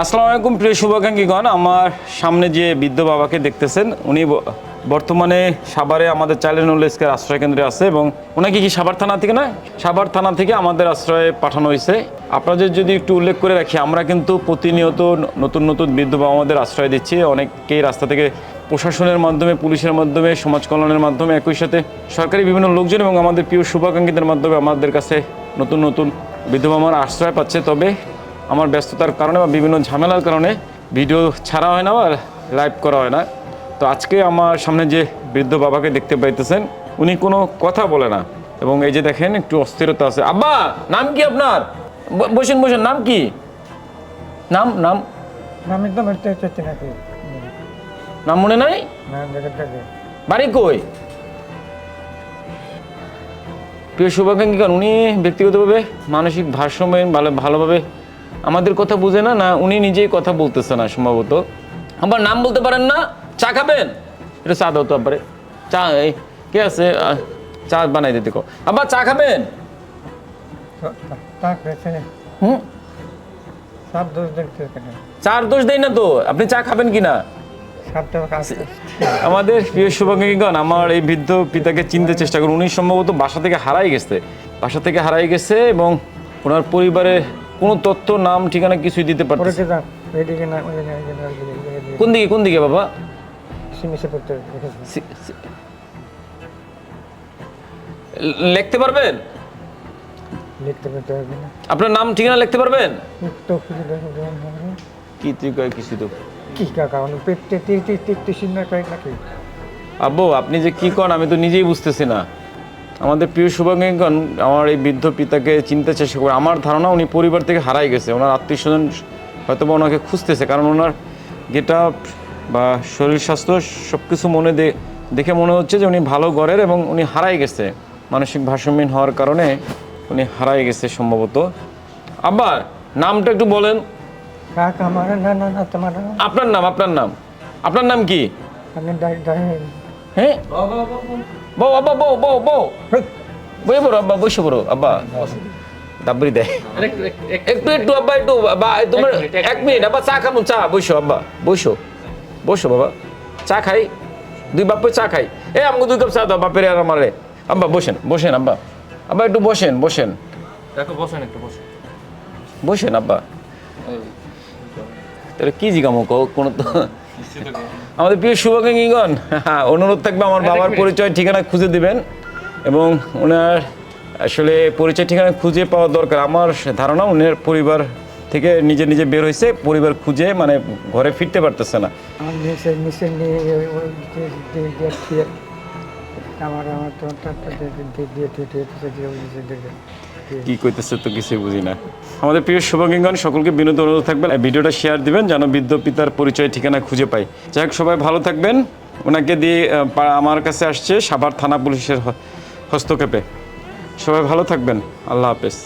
আসসালামু আলাইকুম, প্রিয় শুভাকাঙ্ক্ষীগণ। আমার সামনে যে বৃদ্ধ বাবাকে দেখতেছেন, উনি বর্তমানে সাভারে আমাদের চাইল্ড নলেজকের আশ্রয় কেন্দ্রে আছে এবং ওনাকে কি সাভার থানা থেকে না, সাভার থানা থেকে আমাদের আশ্রয়ে পাঠানো হয়েছে। আপনাদের যদি একটু উল্লেখ করে রাখি, আমরা কিন্তু প্রতিনিয়ত নতুন নতুন বৃদ্ধ বাবা আমাদের আশ্রয় দিচ্ছি। অনেককেই রাস্তা থেকে প্রশাসনের মাধ্যমে, পুলিশের মাধ্যমে, সমাজ কল্যাণের মাধ্যমে একই সাথে সরকারি বিভিন্ন লোকজন এবং আমাদের প্রিয় শুভাকাঙ্ক্ষীদের মাধ্যমে আমাদের কাছে নতুন নতুন বৃদ্ধ বাবার আশ্রয় পাচ্ছে। তবে আমার ব্যস্ততার কারণে বা বিভিন্ন ঝামেলার কারণে ভিডিও ছাড়া হয় না বা লাইভ করা হয় না। তো আজকে আমার সামনে যে বৃদ্ধ বাবাকে দেখতে পাইতেছেন উনি কোনো কথা বলে না। এবং এই যে দেখেন একটু অস্থিরতা আছে। আব্বা নাম কি আপনার? বসেন বসেন নাম কি? নাম নাম? চাচ্ছি নাকি? নাম মনে নাই? বাড়ি কই? প্রিয় শুভাকাঙ্ক্ষীগণ উনি ব্যক্তিগতভাবে মানসিক ভারসাম্য ভালো ভালোভাবে আমাদের কথা বুঝে না না উনি নিজেই কথা বলতেছে না সম্ভবত। আবার নাম বলতে পারেন না চা খাবেন? এটা চা দাও তো আব্বারে। চা এই কে আছে? চা বানাই দিতে কো আবার চা খাবেন? হুম? চার দোষ দেয় না তো? আপনি চা খাবেন কি না? আমাদের প্রিয় আমার এই বৃদ্ধ পিতাকে চিনতে চেষ্টা করুন। উনি সম্ভবত বাসা থেকে হারাই গেছে। বাসা থেকে হারাই গেছে এবং ওনার পরিবারের কোনো তথ্য নাম ঠিকানা কিছুই দিতে পরে পারতেছে কোন দিকে কোন দিকে বাবা লিখতে পারবেন আপনার নাম ঠিকানা লিখতে পারবেন কি তুই কয় কিছু তো কি কাকা মানে পেটে তীর তীর তীর তীর নাকি আব্বু আপনি যে কি করেন আমি তো নিজেই বুঝতেছি না আমাদের প্রিয় শুভাঙ্গীগণ আমার এই বৃদ্ধ পিতাকে চিনতে চেষ্টা করে আমার ধারণা উনি পরিবার থেকে হারাই গেছে। ওনার আত্মীয় স্বজন হয়তো বা ওনাকে খুঁজতেছে কারণ ওনার গেটা বা শরীর স্বাস্থ্য সব কিছু মনে দেখে মনে হচ্ছে যে উনি ভালো ঘরের এবং উনি হারাই গেছে। মানসিক ভারসাম্যহীন হওয়ার কারণে উনি হারাই গেছে সম্ভবত। আবার নামটা একটু বলেন। আপনার নাম আপনার নাম। আপনার নাম কি? হ্যাঁ বউ আব্বা বউ বউ বউ বই বড় আব্বা বসে বড় আব্বা দাবরি দেয় একটু একটু আব্বা একটু বা তোমার এক মিনিট আব্বা চা খাব চা বসো আব্বা বসো বসো বাবা চা খাই দুই বাপ্পে চা খাই এ আমাকে দুই কাপ চা দাও বাপের আর আমারে আব্বা বসেন বসেন আব্বা আব্বা একটু বসেন বসেন দেখো বসেন একটু বসেন বসেন আব্বা তাহলে কি জিগামো কো কোনো তো আমাদের প্রিয় শুভাকাঙ্ক্ষীগণ হ্যাঁ, অনুরোধ থাকবে আমার বাবার পরিচয় ঠিকানা খুঁজে দিবেন এবং ওনার আসলে পরিচয় ঠিকানা খুঁজে পাওয়া দরকার আমার ধারণা উনার পরিবার থেকে নিজে নিজে বের হয়েছে পরিবার খুঁজে মানে ঘরে ফিরতে পারতেছে না আমার আমার কি কইতেছে তো কিছুই বুঝি না। আমাদের প্রিয় শুভাঙ্গীগণ, সকলকে বিনোদন অনুরোধ থাকবেন ভিডিওটা শেয়ার দিবেন যেন বৃদ্ধ পিতার পরিচয় ঠিকানা খুঁজে পাই। যাই হোক, সবাই ভালো থাকবেন। ওনাকে দিয়ে আমার কাছে আসছে সাভার থানা পুলিশের হস্তক্ষেপে। সবাই ভালো থাকবেন। আল্লাহ হাফেজ।